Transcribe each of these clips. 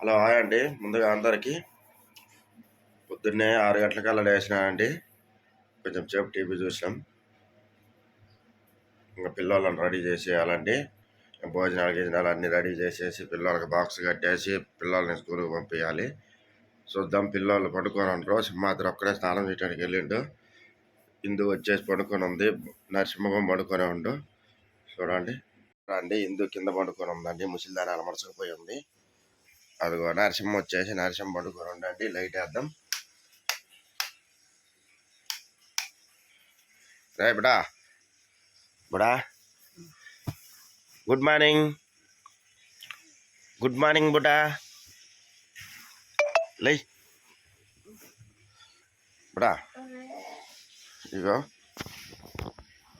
Hello hi అండి. ముందుగా అందరికీ పొద్దున్నే ఆరు గంటలకల్లా లేచినానండి కొంచెం సేపు టీవీ చూసినాం. ఇంకా పిల్లలను రెడీ చేసేయాలండి. భోజనాలు గిజనాలు అన్నీ రెడీ చేసేసి పిల్లలకి బాక్స్ కట్టేసి పిల్లల్ని స్కూల్కి పంపించాలి చూద్దాం పిల్లలు పడుకొని ఉండరు సింహాద్రి ఒక్కడే స్నానం చేయడానికి వెళ్ళిండు. ఇందు వచ్చేసి పడుకొని ఉంది. నరసింహం పడుకొని ఉండు. చూడండి. రండి ఇందు కింద పడుకొని ఉందండి. ముసిల్దాని అలమరచకపోయి ఉంది. అదిగో నరసింహ వచ్చేసి నరసింహ పండుకొని ఉండండి లైట్ వేద్దాం. రే బిడా. బిడా. Good morning. గుడ్ మార్నింగ్ బుడా. లై. బుడా. ఇగో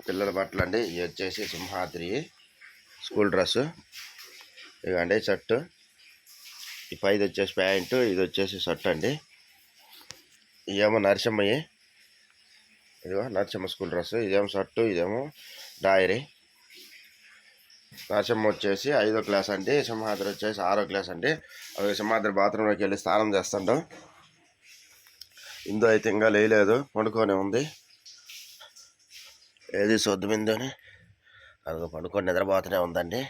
పిల్లల బట్టలు అండి ఇవి వచ్చేసి సింహాద్రి స్కూల్ డ్రెస్ ఇగండి షర్టు. ఈ పైది వచ్చేసి ప్యాంటు ఇది వచ్చేసి షర్ట్ అండి. ఇదేమో నరసింహయ్యి. ఇదిగో నరసింహ స్కూల్ డ్రెస్ ఇదేమో షర్టు ఇదేమో డైరీ. నరసింహ వచ్చేసి ఐదో క్లాస్ అండి సింహాద్రి వచ్చేసి ఆరో క్లాస్ అండి. అవి సింహాద్రి బాత్రూంలోకి వెళ్ళి స్నానం చేస్తుంటాం ఇందు అయితే ఇంకా లేలేదు పండుకొని ఉంది. ఏది సొద్దు మిందోని అది పండుకొని నిద్రపోతూనే ఉందండి.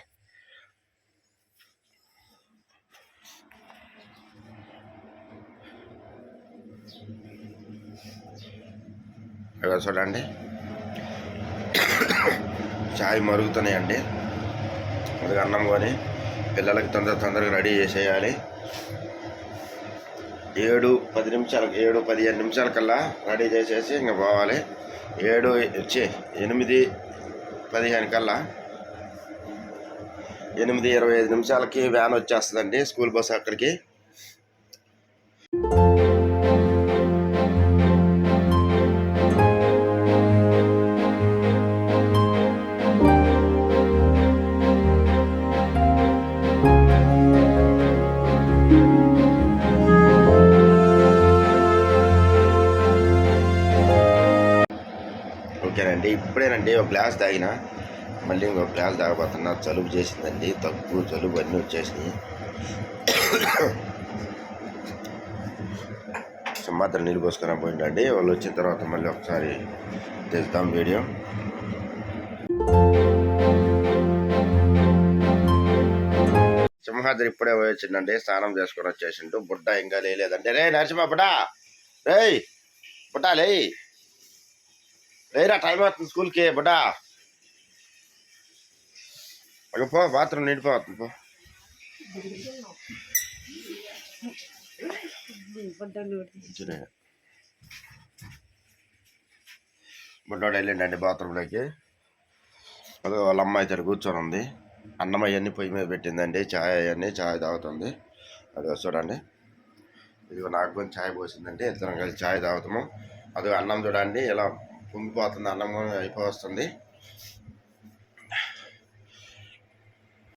ఇదిగో చూడండి. చాయ్ మరుగుతున్నాయండి. అది అన్నం కొని పిల్లలకి తొందర తొందరగా రెడీ చేసేయాలి. ఏడు పది నిమిషాలకు ఏడు పదిహేను నిమిషాల కల్లా రెడీ చేసేసి ఇంకా పోవాలి. ఏడు వచ్చి ఎనిమిది పదిహేను కల్లా. ఎనిమిది ఇరవై ఐదు నిమిషాలకి వ్యాన్ వచ్చేస్తుందండి స్కూల్ బస్ అక్కడికి. అంటే ఇప్పుడేనండి ఒక గ్లాస్ తాగిన మళ్ళీ ఇంకో గ్లాస్ తాగబోతున్నా జలుబు చేసిందండి తగ్గు జలుబు అన్నీ వచ్చేసినాయి. మాత్రం నీళ్ళు పోసుకొని పోయిందండి వాళ్ళు వచ్చిన తర్వాత మళ్ళీ ఒకసారి తెలుద్దాం వీడియో. సింహాద్రి ఇప్పుడే పోయి స్నానం చేసుకొని వచ్చేసిండు. బుడ్డ ఇంకా లేదంటే రే నరసింహ బుడ్డా రేయ్ బుడ్డా లేయ్! లేరా టైం అవుతుంది స్కూల్కి బుడ్డా. అక్కడ పో బాత్రూమ్ నిండిపోతుంది పో. బుడ్డోడు వెళ్ళిండండి బాత్రూంలోకి. అదే వాళ్ళ అమ్మాయి ఇద్దరు కూర్చొని ఉంది. అన్నం అవన్నీ పొయ్యి మీద పెట్టిందండి. చాయ్ అవన్నీ చాయ్ తాగుతుంది. అది చూడండి. ఇదిగో నాకు కొంచెం చాయ్ పోసిందండి. ఇద్దరం కలిసి చాయ్ తాగుతాము. అది అన్నం చూడండి ఇలా పొంగిపోతుంది అన్నం అయిపోతుంది